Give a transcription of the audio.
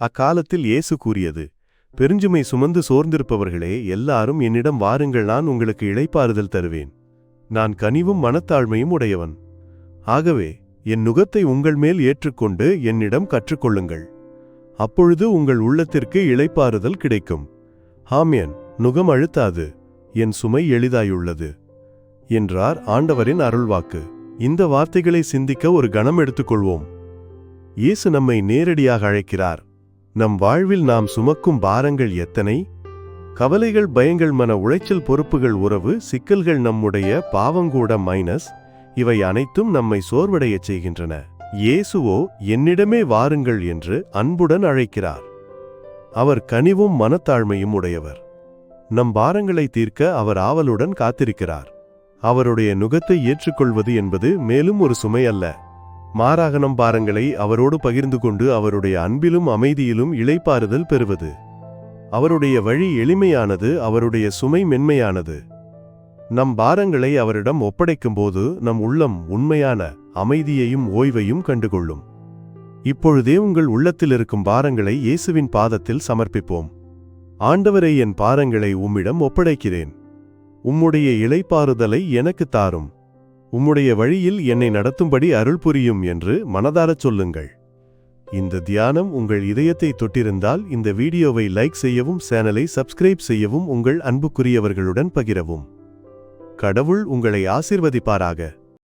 அக்காலத்தில் இயேசு கூறியது பெருஞ்சுமை சுமந்து சோர்ந்திருப்பவர்களே எல்லாரும் என்னிடம் வாருங்கள் நான் உங்களுக்கு இளைப்பாறுதல் தருவேன். நான் கனிவும் மனத்தாழ்மையும் உடையவன். ஆகவே என் நுகத்தை உங்கள் மேல் ஏற்றுக்கொண்டு என்னிடம் கற்றுக்கொள்ளுங்கள். அப்பொழுது உங்கள் உள்ளத்திற்கு இழைப்பாறுதல் கிடைக்கும். ஆமியன் நுகம் அழுத்தாது. என் சுமை எளிதாயுள்ளது. என்றார் ஆண்டவரின் அருள்வாக்கு. இந்த வார்த்தைகளை சிந்திக்க ஒரு கணம் எடுத்துக்கொள்வோம். இயேசு நம்மை நேரடியாக அழைக்கிறார். நம் வாழ்வில் நாம் சுமக்கும் பாரங்கள் எத்தனை? கவலைகள் பயங்கள் மன உளைச்சல் பொறுப்புகள் உறவு சிக்கல்கள் நம்முடைய பாவங்கூட மைனஸ் இவை அனைத்தும் நம்மை சோர்வடையச் செய்கின்றன. இயேசுவோ என்னிடமே வாருங்கள் என்று அன்புடன் அழைக்கிறார். அவர் கனிவும் மனத்தாழ்மையும் உடையவர். நம் பாரங்களை தீர்க்க அவர் ஆவலுடன் காத்திருக்கிறார். அவருடைய நுகத்தை ஏற்றுக்கொள்வது என்பது மேலும் ஒரு சுமை அல்ல. மாறாகணம் பாரங்களை அவரோடு பகிர்ந்து கொண்டு அவருடைய அன்பிலும் அமைதியிலும் இளைப்பாறுதல் பெறுவது. அவருடைய வழி எளிமையானது அவருடைய சுமை மென்மையானது. நம் பாரங்களை அவரிடம் ஒப்படைக்கும்போது நம் உள்ளம் உண்மையான அமைதியையும் ஓய்வையும் கண்டுகொள்ளும். இப்பொழுதே உங்கள் உள்ளத்தில் இருக்கும் பாரங்களை இயேசுவின் பாதத்தில் சமர்ப்பிப்போம். ஆண்டவரை என் பாரங்களை உம்மிடம் ஒப்படைக்கிறேன். உம்முடைய இளைப்பாறுதலை எனக்கு தாரும். உம்முடைய வழியில் என்னை நடத்தும்படி அருள் புரியும் என்று மனதாரச் சொல்லுங்கள். இந்த தியானம் உங்கள் இதயத்தை தொட்டிருந்தால் இந்த வீடியோவை லைக் செய்யவும் சேனலை சப்ஸ்கிரைப் செய்யவும் உங்கள் அன்புக்குரியவர்களுடன் பகிரவும். கடவுள் உங்களை ஆசிர்வதிப்பாராக.